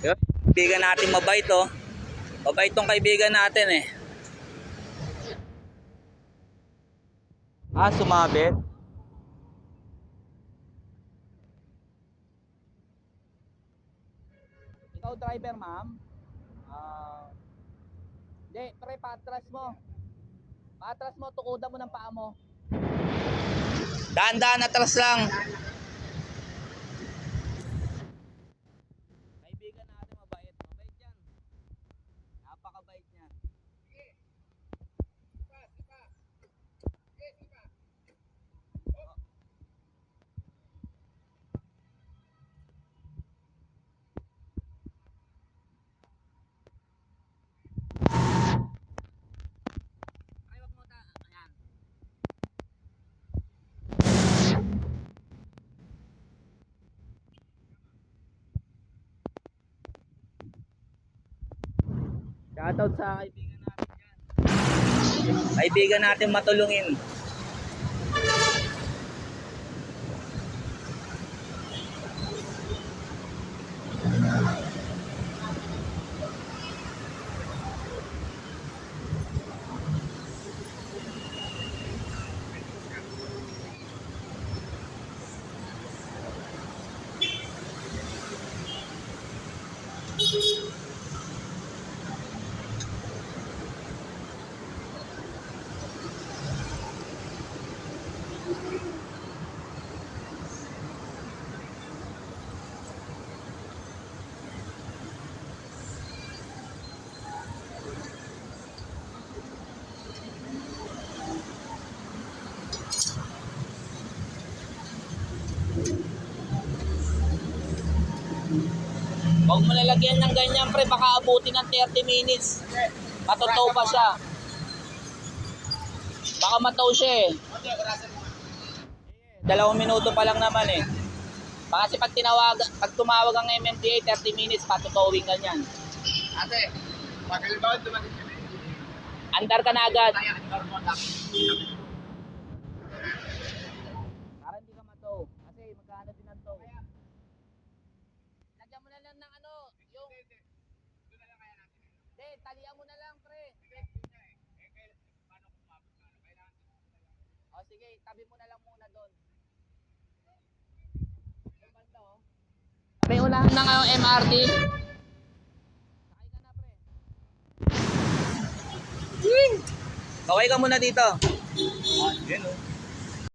Yun, kaibigan natin mabait oh. Mabait tong kaibigan natin eh. Ah, sumabit? Ikaw driver, ma'am? Ah. Hindi, pre, patras mo. Patras mo, tukudan mo ng paa mo. Daan-daan, atras lang. Kaibigan Shoutout sa kaibigan natin yan. Kaibigan natin matulungin. Huwag mo nalagyan ng ganyan pre, baka abutin ng 30 minutes. Matutow pa siya. Baka mataw siya eh. Dalawang minuto pa lang naman eh. Baka kasi pag tinawag, pag tumawag ang MMDA, 30 minutes, patutowing ganyan. Ate, pagal ba? Andar ka na agad. Kaya ang normal lang. Para hindi ka mataw. Kasi magkano din ang tow. Lagyan mo na lang ng ano, yung... Hindi, talian mo na lang, pre. O sige, tabi mo na lang muna doon. Banda, oh. May unahan na nga yung MRT. Sakay ka na, pre. Kaway ka muna dito. Ah, yun oh.